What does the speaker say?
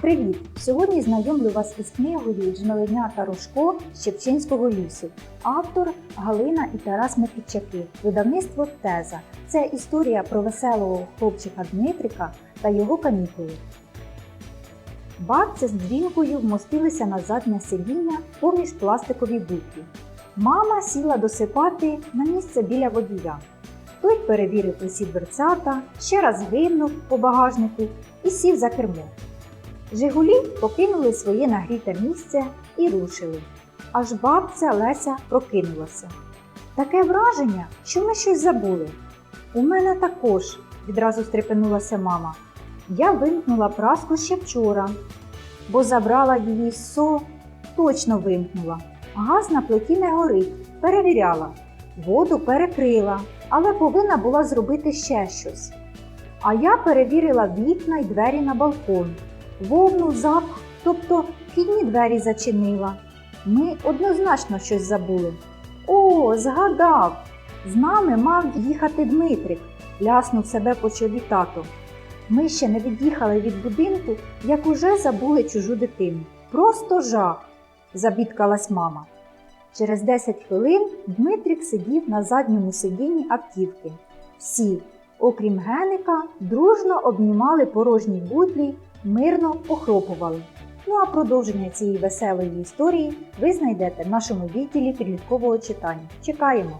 Привіт! Сьогодні знайомлю вас із книгою Джмеленята Рожко Щепчинського лісу. Автор Галина і Тарас Микитчаки. Видавництво Теза. Це історія про веселого хлопчика Дмитрика та його канікули. Бабця з дзвінкою вмостилися на заднє сидіння поміж пластикові бутлі. Мама сіла досипати на місце біля водія. Той перевірив усі дверцята, ще раз гримнув по багажнику і сів за кермо. Жигулі покинули своє нагріте місце і рушили. Аж бабця Леся прокинулася. Таке враження, що ми щось забули. У мене також, відразу стрепенулася мама. Я вимкнула праску ще вчора, бо забрала її со, точно вимкнула. Газ на плиті не горить, перевіряла. Воду перекрила, але повинна була зробити ще щось. А я перевірила вікна й двері на балкон. Вовну запах, тобто вхідні двері зачинила. Ми однозначно щось забули. О, згадав! З нами мав їхати Дмитрик, ляснув себе по чолі тато. Ми ще не від'їхали від будинку, як уже забули чужу дитину. Просто жах, забідкалась мама. Через 10 хвилин Дмитрик сидів на задньому сидінні автівки. Всі, окрім Геника, дружно обнімали порожні бутлі, мирно похропували. Ну а продовження цієї веселої історії ви знайдете в нашому відділі підліткового читання. Чекаємо!